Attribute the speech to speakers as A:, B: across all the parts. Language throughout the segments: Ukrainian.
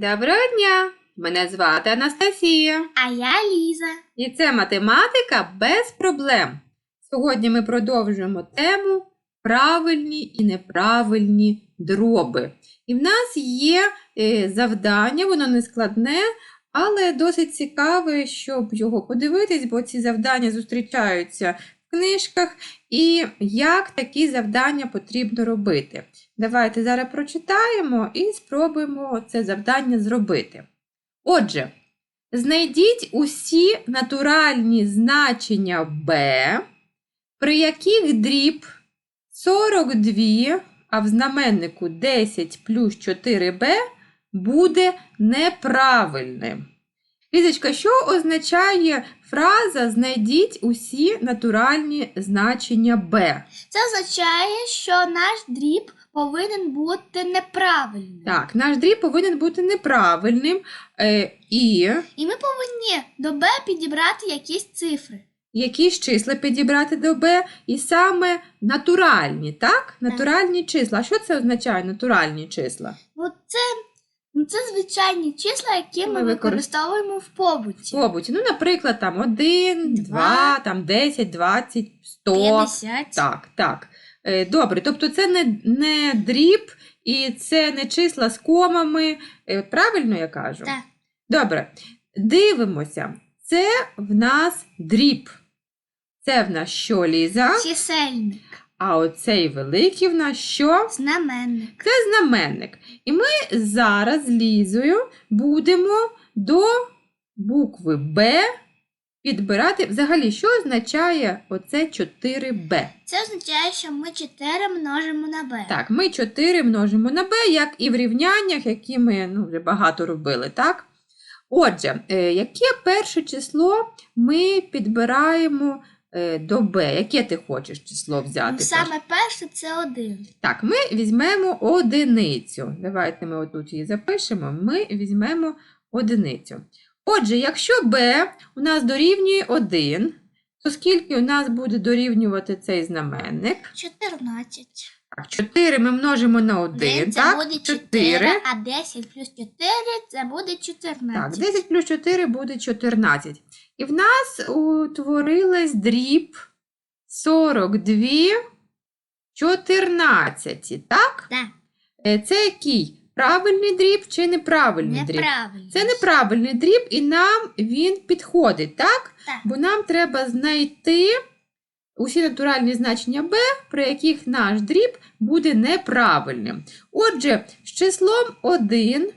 A: Доброго дня! Мене звати Анастасія.
B: А я Ліза.
A: І це математика без проблем. Сьогодні ми продовжуємо тему правильні і неправильні дроби. І в нас є е, завдання, воно не складне, але досить цікаве, щоб його подивитись, бо ці завдання зустрічаються в книжках, і як такі завдання потрібно робити. Давайте зараз прочитаємо і спробуємо це завдання зробити. Отже, знайдіть усі натуральні значення b, при яких дріб 42, а в знаменнику 10 плюс 4b буде неправильним. Лізочка, що означає фраза знайдіть усі натуральні значення b?
B: Це означає, що наш дріб повинен бути неправильним.
A: Так, наш дріб повинен бути неправильним е, і
B: І ми повинні до Б підібрати якісь цифри.
A: якісь числа підібрати до b, і саме натуральні, так? Натуральні числа. А що це означає натуральні числа?
B: Ну, це, ну, це звичайні числа, які ми,
A: Ми використ-
B: використовуємо в побуті.
A: Побуті. Ну, наприклад, там 1, 2,
B: Два.
A: там 10, 20, 100.
B: 50.
A: Так, так. Е, Добре, тобто це не, не дріб і це не числа з комами. Е, Правильно я кажу?
B: Так.
A: Добре. Дивимося. Це в нас дріб. Це в нас що, Ліза?
B: Чисельник.
A: А оцей великий в нас що?
B: Знаменник.
A: Це знаменник. І ми зараз з Лізою будемо до букви Б підбирати. Взагалі, що означає оце 4Б?
B: Це означає, що ми 4 множимо на Б.
A: Так, ми 4 множимо на b, як і в рівняннях, які ми ну, вже багато робили, так? Отже, е, яке перше число ми підбираємо е, до b? Яке ти хочеш число взяти?
B: Ну. Саме перше це 1.
A: Так, ми візьмемо одиницю. Давайте ми отут її запишемо. Ми візьмемо одиницю. Отже, якщо b у нас дорівнює 1, то скільки у нас буде дорівнювати цей знаменник?
B: 14.
A: Так, 4 ми множимо на 1,
B: це
A: так?
B: буде 4,
A: 4.
B: а 10 плюс 4 це буде 14.
A: Так, 10 плюс 4 буде 14. І в нас утворилась дріб 42 14, так?
B: Так,
A: Е, Це який? Правильний дріб чи неправильний дріб?
B: неправильно.
A: Це неправильний дріб, і нам він підходить, так?
B: Так.
A: Бо нам треба знайти усі натуральні значення b, при яких наш дріб буде неправильним. Отже, з числом 1,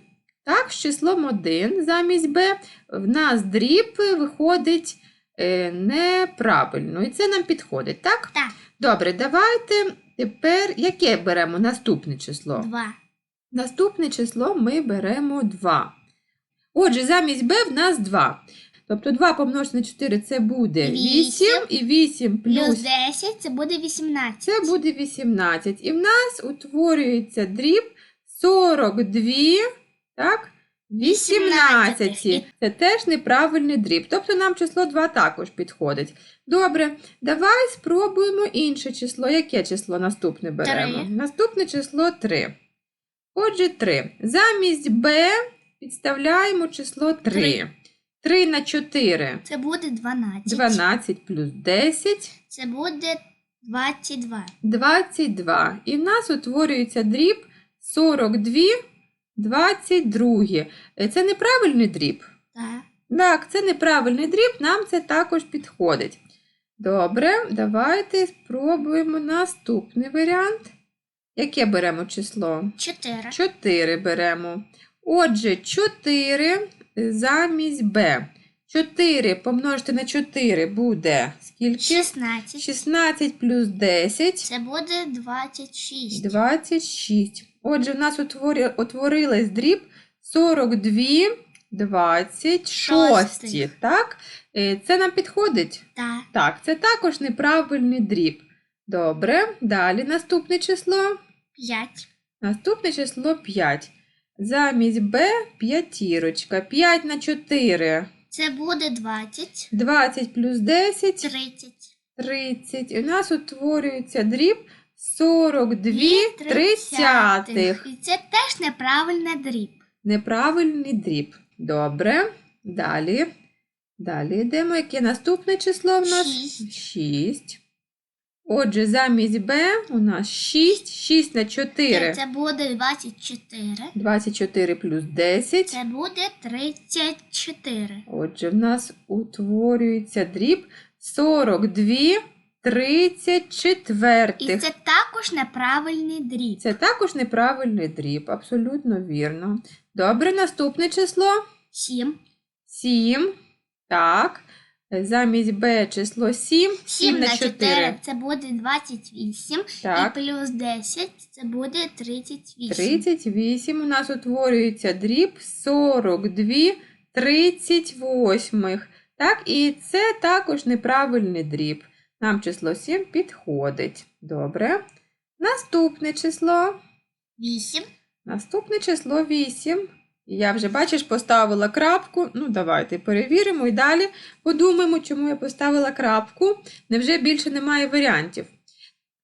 A: так, з числом 1 замість b в нас дріб виходить е, неправильно. І це нам підходить, так?
B: Так.
A: Добре, давайте тепер яке беремо наступне число?
B: 2.
A: Наступне число ми беремо 2. Отже, замість b в нас 2. Тобто 2 помножити на 4 це буде 8,
B: Вісім.
A: і 8
B: Плюс
A: плюс
B: 10 це буде 18.
A: це буде 18. І в нас утворюється дріб 42, так? 18.
B: 18.
A: Це теж неправильний дріб. Тобто нам число 2 також підходить. Добре, давай спробуємо інше число. Яке число наступне беремо?
B: Три.
A: Наступне число 3. Отже, 3. Замість b підставляємо число 3.
B: Три.
A: 3 на 4.
B: Це буде 12.
A: 12 плюс 10.
B: Це буде 22.
A: 22. І в нас утворюється дріб 42, 22. Е, Це неправильний дріб?
B: Так.
A: Так, це неправильний дріб, нам це також підходить. Добре, давайте спробуємо наступний варіант. Яке беремо число?
B: 4.
A: 4 беремо. Отже, 4 замість b. 4 помножити на 4 буде скільки?
B: 16.
A: 16 плюс 10.
B: Це буде 26.
A: 26. Отже, в нас утворі... утворилась дріб 42, 26.
B: Шостих.
A: Так? Е, Це нам підходить?
B: Так.
A: Так, це також неправильний дріб. Добре, далі наступне число.
B: 5.
A: Наступне число 5. Замість b п'ятірочка. 5 на 4.
B: Це буде 20.
A: 20 плюс 10.
B: 30.
A: 30. І у нас утворюється дріб 42 тридцятих.
B: І це теж неправильний дріб.
A: неправильний дріб. Добре. Далі. Далі йдемо. Яке наступне число в нас?
B: Шість.
A: 6. Отже, замість Б у нас 6. 6 на 4.
B: Це буде 24.
A: 24 плюс 10.
B: Це буде 34.
A: Отже, в нас утворюється дріб 42 34.
B: І це також неправильний дріб.
A: Це також неправильний дріб, абсолютно вірно. Добре, наступне число
B: 7.
A: 7. Так. Замість Б число 7.
B: 7 на 4 це буде 28.
A: Так.
B: І плюс 10 це буде 38.
A: 38 у нас утворюється дріб 42 38. Так, і це також неправильний дріб. Нам число 7 підходить. Добре. Наступне число.
B: 8.
A: Наступне число 8. Я вже, бачиш, поставила крапку. Ну, давайте перевіримо і далі подумаємо, чому я поставила крапку. Невже більше немає варіантів?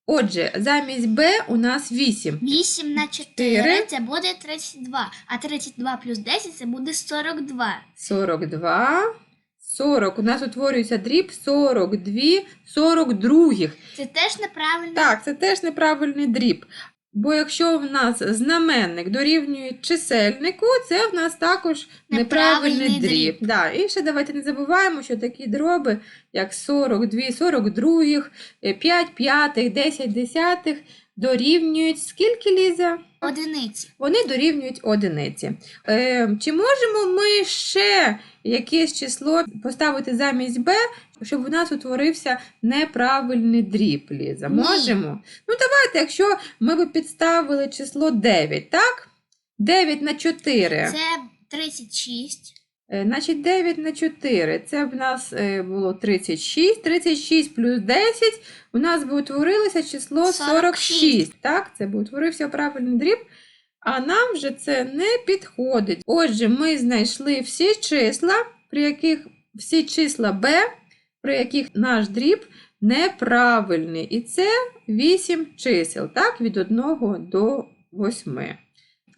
A: Отже, замість Б у нас 8.
B: 8 на 4
A: Чотири.
B: це буде 32. А 32 плюс 10 це буде 42.
A: 42. 40. У нас утворюється дріб 42, 42.
B: Це теж неправильно.
A: Так, це теж неправильний дріб. Бо якщо в нас знаменник дорівнює чисельнику, це в нас також неправильний,
B: Неправильний
A: дріб.
B: дріб.
A: Да, і ще давайте не забуваємо, що такі дроби, як 42, 42, 5 п'ятих, 10 десятих, дорівнюють скільки ліза?
B: Одиниці.
A: Вони дорівнюють одиниці. Е, чи можемо ми ще якесь число поставити замість b, щоб у нас утворився неправильний дріб, Ліза?
B: Ні.
A: Можемо? Ну, давайте, якщо ми б підставили число 9, так? 9 на 4.
B: Це 36.
A: Е, Значить, 9 на 4. Це в нас е, було 36. 36 плюс 10 у нас би утворилося число 46.
B: 46.
A: Так, це би утворився правильний дріб. А нам вже це не підходить. Отже, ми знайшли всі числа, при яких всі числа b, при яких наш дріб неправильний. І це 8 чисел, так, від 1 до 8.